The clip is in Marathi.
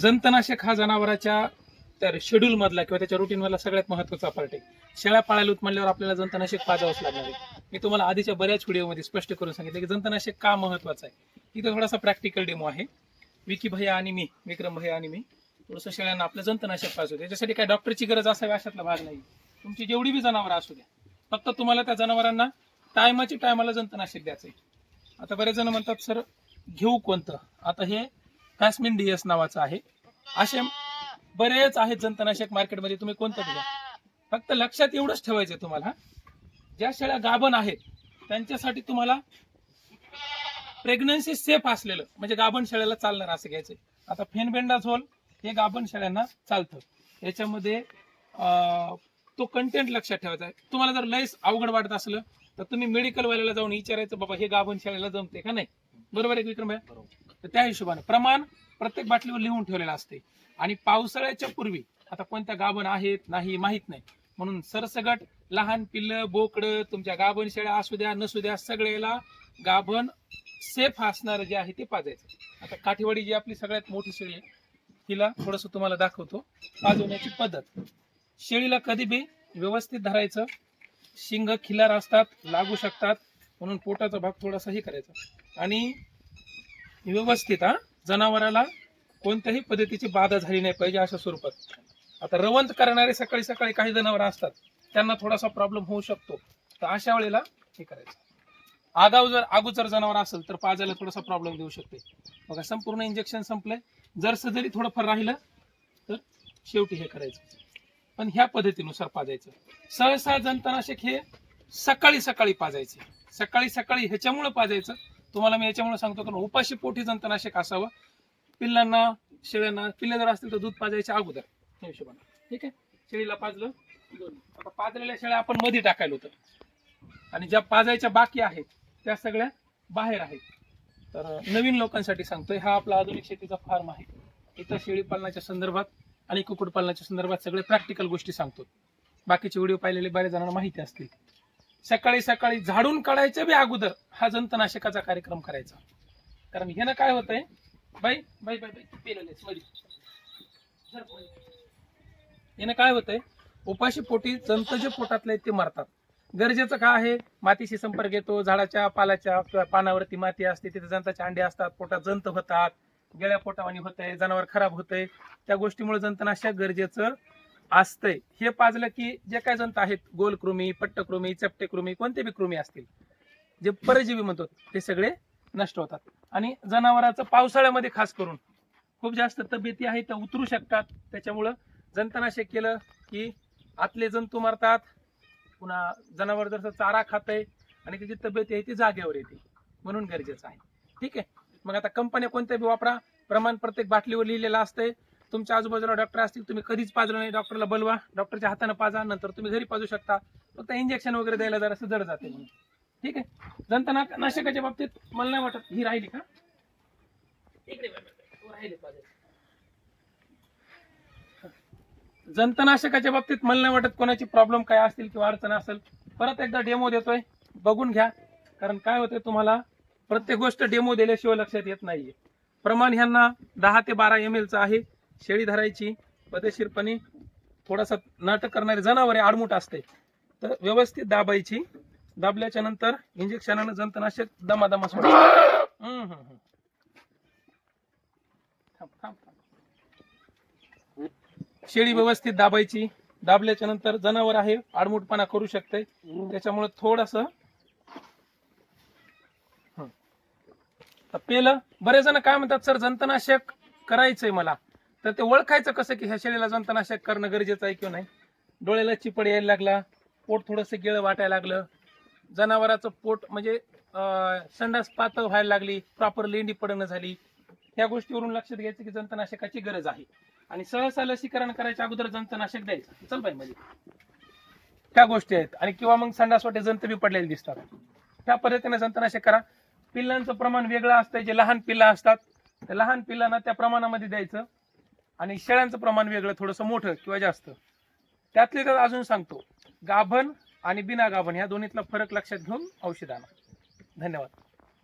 जंतनाशक हा जनावराच्या तर शेड्यूल मधला किंवा त्याच्या रुटीन मधला सगळ्यात महत्त्वाचा पार्ट आहे. शेळ्या पाळायला म्हणल्यावर आपल्याला जंतनाशक पाजावंच लागणार आहे. मी तुम्हाला आधीच्या बऱ्याच व्हिडिओमध्ये स्पष्ट करून सांगितलं की जंतनाशक का महत्वाचं आहे? इथं थोडासा प्रॅक्टिकल डेमो आहे. विकी भैया आणि मी विक्रम भैया आणि मी थोडंसं शेळ्यांना आपलं जंतनाशक पाजू त्याच्यासाठी काय डॉक्टरची गरज असावी अशातला भाग नाही. तुमची जेवढी बी जनावरं असू द्या फक्त तुम्हाला त्या जनावरांना टायमाची टायमाला जंतनाशक द्यायचं आहे आता बरेच जण म्हणतात सर घेऊ कोणतं? आता हे फॅस्मिन डीएस नावाचं आहे. असे बरेच आहेत जंतनाशक मार्केटमध्ये. तुम्ही कोणतं दिला फक्त लक्षात एवढंच ठेवायचं तुम्हाला. ज्या शेळ्या गाभण आहेत त्यांच्यासाठी तुम्हाला प्रेग्नन्सी सेफ असलेलं म्हणजे गाभण शेळ्याला चालणार असं घ्यायचं आता फेनबेंडाझोल हे गाभण शेळ्यांना चालतं. याच्यामध्ये तो कंटेंट लक्षात ठेवायचा आहे. तुम्हाला जर लयच अवघड वाटत असलं तर तुम्ही मेडिकल वाल्याला जाऊन विचारायचं बाबा हे गाभण शेळ्याला जमते का नाही? बरोबर आहे विक्रम भाई? तर त्या हिशोबाने प्रमाण प्रत्येक बाटलीवर लिहून ठेवलेलं असते. आणि पावसाळ्याच्या पूर्वी आता कोणत्या गाभण आहेत नाही माहीत नाही. म्हणून सरसगट लहान पिल्लं बोकडं तुमच्या गाभण शेळ्या असू द्या नसू द्या सगळ्याला गाभण सेफ असणारं जे आहे ते पाजायचं. आता काठीवाडी जी आपली सगळ्यात मोठी शेळी आहे तिला थोडस तुम्हाला दाखवतो. पाजवण्याची पद्धत. शेळीला कधी बी व्यवस्थित धरायचं. शिंग खिलार असतात लागू शकतात. म्हणून पोटाचा भाग थोडासा हे करायचा. आणि व्यवस्थित हा? जनावराला कोणत्याही पद्धतीची बाधा झाली नाही पाहिजे अशा स्वरूपात. आता रवंत करणारे सकाळी सकाळी काही जनावर असतात त्यांना थोडासा प्रॉब्लेम होऊ शकतो. तर अशा वेळेला हे करायचं. आगाव जर अगोदर जनावर असेल तर पाजायला थोडासा प्रॉब्लेम देऊ शकते. बघा संपूर्ण इंजेक्शन संपलंय. जर जरी थोडंफार राहिलं तर शेवटी हे करायचं. पण ह्या पद्धतीनुसार पाजायचं. सहसा जंतनाशक हे सकाळी सकाळी पाजायचे. सकाळी सकाळी ह्याच्यामुळे पाजायचं तुम्हाला मी याच्यामुळे सांगतो कारण उपाशी पोटी जंतनाशक असावं. पिल्लांना शेळ्यांना पिल्ले जर असतील तर दूध पाजायच्या अगोदर. त्या हिशोबाने. ठीक आहे? शेळीला पाजलं. आता पाजलेल्या शेळ्या आपण मध्ये टाकायला होतं. आणि ज्या पाजायच्या बाकी आहेत त्या सगळ्या बाहेर आहेत. तर नवीन लोकांसाठी सांगतोय हा आपला आधुनिक शेतीचा फार्म आहे. इथं शेळी पालनाच्या संदर्भात आणि कुक्कुटपालनाच्या संदर्भात सगळे प्रॅक्टिकल गोष्टी सांगतो. बाकीचे व्हिडिओ पाहिलेले बऱ्याच जणांना माहिती असतील. सकाळी सकाळी झाडून काढायच्या बी अगोदर. हा जंतनाशकाचा कार्यक्रम करायचा. कारण ह्यानं काय होतंय? बाई बाई बाई बाई यानं काय होतंय? उपाशी पोटी जंत जे पोटातले ते मरतात. गरजेचं काय आहे? मातीशी संपर्क येतो झाडाच्या पालाच्या किंवा पानावरती माती असते तिथे जंताचे अंडे असतात पोटात जंत होतात गेल्या पोटावानी होतंय जनावर खराब होतंय. त्या गोष्टीमुळे जंतनाशक गरजेचं असतंय. हे पाजलं की जे काय जंत आहेत गोलकृमी पट्टकृमी चपटेकृमी कोणते बी कृमी असतील जे परजीवी म्हणतो ते सगळे नष्ट होतात. आणि जनावराचं पावसाळ्यामध्ये खास करून खूप जास्त तब्येती आहे त्या उतरू शकतात. त्याच्यामुळं जंतनाशक केलं की आतले जंतू मारतात पुन्हा जनावर जसं चारा खातंय आणि त्याची तब्येत आहे ती जागेवर येते. म्हणून गरजेचं आहे. ठीक आहे? मग आता कंपन्या कोणत्या बी वापरा. प्रमाण प्रत्येक बाटलीवर लिहिलेलं असतंय. तुमच्या आजूबाजूला डॉक्टर असतील तुम्ही कधीच पाजलं नाही डॉक्टरला बोलवा. डॉक्टरच्या हाताने पाजा नंतर तुम्ही घरी पाजू शकता. फक्त इंजेक्शन वगैरे द्यायला जरासं जड जाते. म्हणून ठीक आहे? जंतना नाशकाच्या बाबतीत मला नाही वाटत ही राहिली का? इकडे. राहिली पाजायची. जंतनाशकाच्या बाबतीत मला नाही वाटत कोणाची प्रॉब्लेम काय असतील किंवा अडचण असेल. परत एकदा डेमो देतोय. बघून घ्या. कारण काय होतंय तुम्हाला? प्रत्येक गोष्ट डेमो दिल्याशिवाय लक्षात येत नाहीये. प्रमाण ह्यांना दहा ते बारा एम चं आहे. शेळी धरायची पदेशीरपणे थोडासा नाटक करणारे जनावरे आडमुट असते. तर व्यवस्थित दाबायची. दाबल्याच्या नंतर इंजेक्शनानं जंतनाशक दमादमा सोडायचं. शेळी व्यवस्थित दाबायची. दाबल्याच्या नंतर जनावर आहे आडमुटपणा करू शकते. त्याच्यामुळे थोडस पेलं बरेच जण काय म्हणतात सर जंतनाशक करायचंय मला. तर ते ओळखायचं कसं की ह्या शेळीला जंतनाशक करणं गरजेचं आहे किंवा नाही? डोळ्याला चिपड यायला लागला पोट थोडस गिळ वाटायला लागलं जनावराचं पोट म्हणजे अं, संडास पातळ व्हायला लागली प्रॉपर लेंडी पडणं झाली ह्या गोष्टीवरून लक्षात घ्यायचं की जंतनाशकाची गरज आहे. आणि सहसा लसीकरण करायच्या अगोदर जंतनाशक द्यायचं. चल बाई मध्ये त्या गोष्टी आहेत. आणि किंवा मग संडास वाटे जंत बी पडलेले दिसतात. त्या पद्धतीने जंतनाशक करा. पिल्लांचं प्रमाण वेगळं असतं जे लहान पिल्लं असतात त्या लहान पिल्लांना त्या प्रमाणामध्ये द्यायचं. आणि शेळ्यांचं प्रमाण वेगळं थोडंसं मोठं किंवा जास्त. त्यातले तर अजून सांगतो. गाभण आणि बिना गाभण ह्या दोन्हीतला फरक लक्षात घेऊन औषध आणा धन्यवाद.